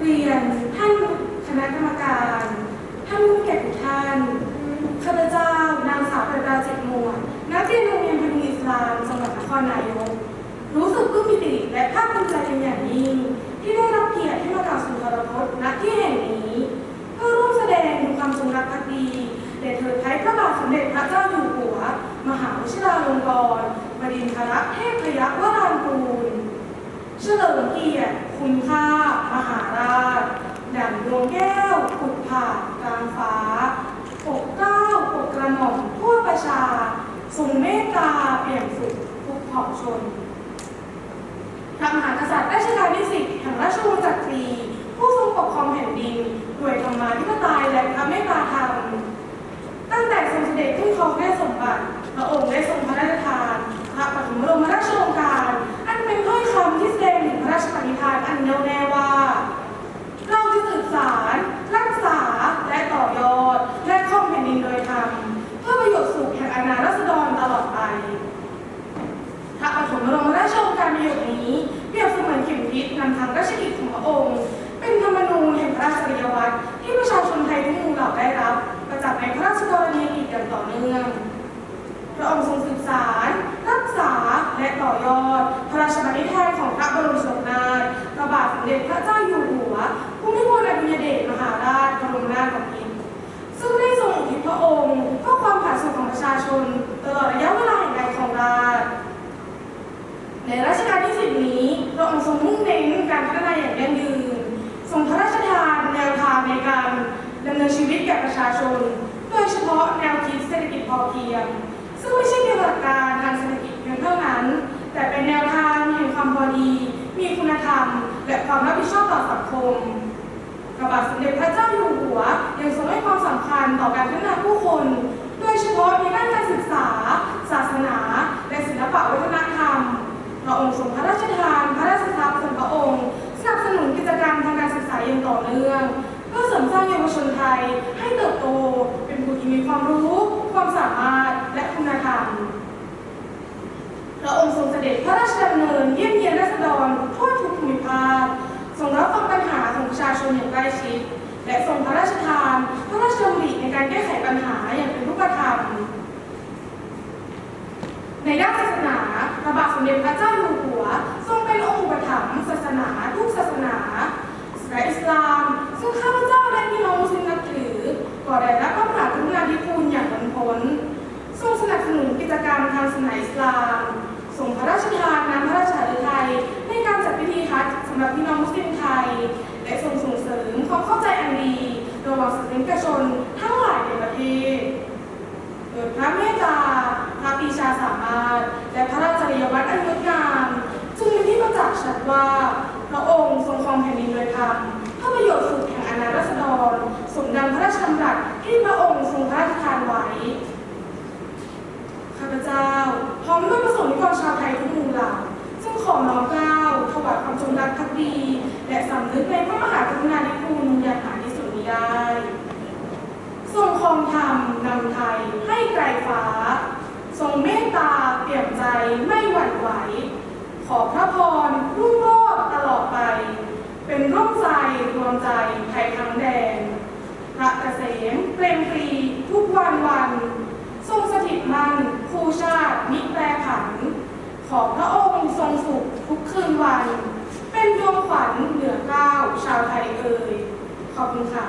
เรียนท่านคณะกรรมการ ท่านผู้เกียรติท่านข้าพเจ้านางสาวประดาจิตมวลนักเรียนโรงเรียนพนุอิสลามจังหวัดนครนายก รู้สึกปลื้มีติและภาคภูมิใจเป็นอย่างยิ่งที่ได้รับเกียรติที่มากล่าวสุนทรพจน์ณที่แห่งนี้เพื่อร่วมแสดงถึงความจงรักภักดีเด่เถิดไทยพระบาทสมเด็จพระเจ้าอยู่หัว มหาวชิราลงกรณ์บดินทรเทพ เฉลิมเกียรติคุณค่ามหาราชดั่งดวงแก้วผุดผ่านกลางฟ้าปกเกล้าปกกระหม่อมทั่วประชาทรงเมตตาเปี่ยมสุขทุกเผ่าชนพระมหากษัตริย์รัชกาลที่สิบแห่งราชวงศ์จักรี ผู้ทรงปกครองแผ่นดิน ด้วยธรรมาธิปไตยและพระเมตตาธรรม องค์ เป็นธรรมนูญแห่งพระราชจริยวัตรที่ประชาชนไทยทุกหมู่เหล่าได้รับ ประจักษ์ในพระราชกรณียกิจอย่างต่อเนื่อง พระองค์ทรงสืบสารรักษาและต่อยอด พระราชบัญญัติของพระบรมชนนาถพระบาทสมเด็จพระเจ้าอยู่หัวผู้มิพลอดุลยเดชมหาราชบรมนาถบพิตรซึ่งได้ทรงอุทิศพระองค์เพื่อความผาสุกของประชาชนตลอดระยะเวลาแห่งการครองราชในรัชกาลที่สิบนี้พระองค์ทรงมุ่งเน้น อย่างยั่งยืนทรงพระราชทานแนวทางในการดำเนินชีวิตแก่ประชาชน โดยเฉพาะแนวคิดเศรษฐกิจพอเพียง ซึ่งไม่ใช่เพียงหลักการทางเศรษฐกิจเพียงเท่านั้น แต่เป็นแนวทางแห่งความพอดีมีคุณธรรม และความรับผิดชอบต่อสังคมพระบาทสมเด็จพระเจ้าอยู่หัวยังทรงให้ความสำคัญต่อการพัฒนาผู้คน โดยเฉพาะในด้านการศึกษา ศาสนา และศิลปะวัฒนธรรมพระองค์ทรงพระราชทาน รศึกษาอย่างต่อเนื่อง เพื่อเสริมสร้างเยาวชนไทยให้เติบโตเป็นผู้ที่มีความรู้ ความสามารถและคุณธรรมพระองค์ทรงเสด็จพระราชดำเนินเยี่ยมเยียนราษฎรทั่วทุกภูมิภาคทรงรับฟังปัญหาของประชาชนอย่างใกล้ชิด และทรงพระราชทาน พระราชดำริในการแก้ไขปัญหาอย่างเป็นรูปธรรมในด้านศาสนาพระบาทสมเด็จพระเจ้าอยู่ นาอิสลามทรงพระราชทานน้ำพระราชาฤทัยในการจัดพิธีฮัจญ์สำหรับพี่น้องมุสลิมไทย และทรงส่งเสริมความเข้าใจอันดีระหว่างศาสนิกชนทั้งหลายในประเทศโดยพระเมตตาพระปีชาสามารถ และพระราชริยวัตรอันงดงามจึงเป็นที่ประจักษ์ชัดว่าพระองค์ทรงครองแผ่นดินโดยธรรมเพื่อประโยชน์สุขแห่งอาณารัษฎรสมดังพระราชดำรัสที่พระองค์ทรงพระราชทานไว้ พเจ้า พร้อมด้วยประสงค์นิกรชาวไทยทุกหมู่เหล่าซึ่งขอน้อมเกล้าถวายความจงรักภักดี และสำนึกในพระมหากรุณาธิคุณอย่างหาที่สุดมิได้ทรงครองธรรมนำไทยให้ไกลฟ้า ทรงเมตตาเปี่ยมใจไม่หวั่นไหว ขอพระพรรุ่งโรจน์ตลอดไป เป็นร่มใจรวมใจไทยทั้งแดนพระเกษมเปรมปรีทุกวันวัน ทรงสถิตมั่น คู่ชาติมิแปรผัน ของพระองค์ทรงสุขทุกคืนวัน เป็นดวงขวัญเหนือเก้าวชาวไทยเอ่ยขอบคุณค่ะ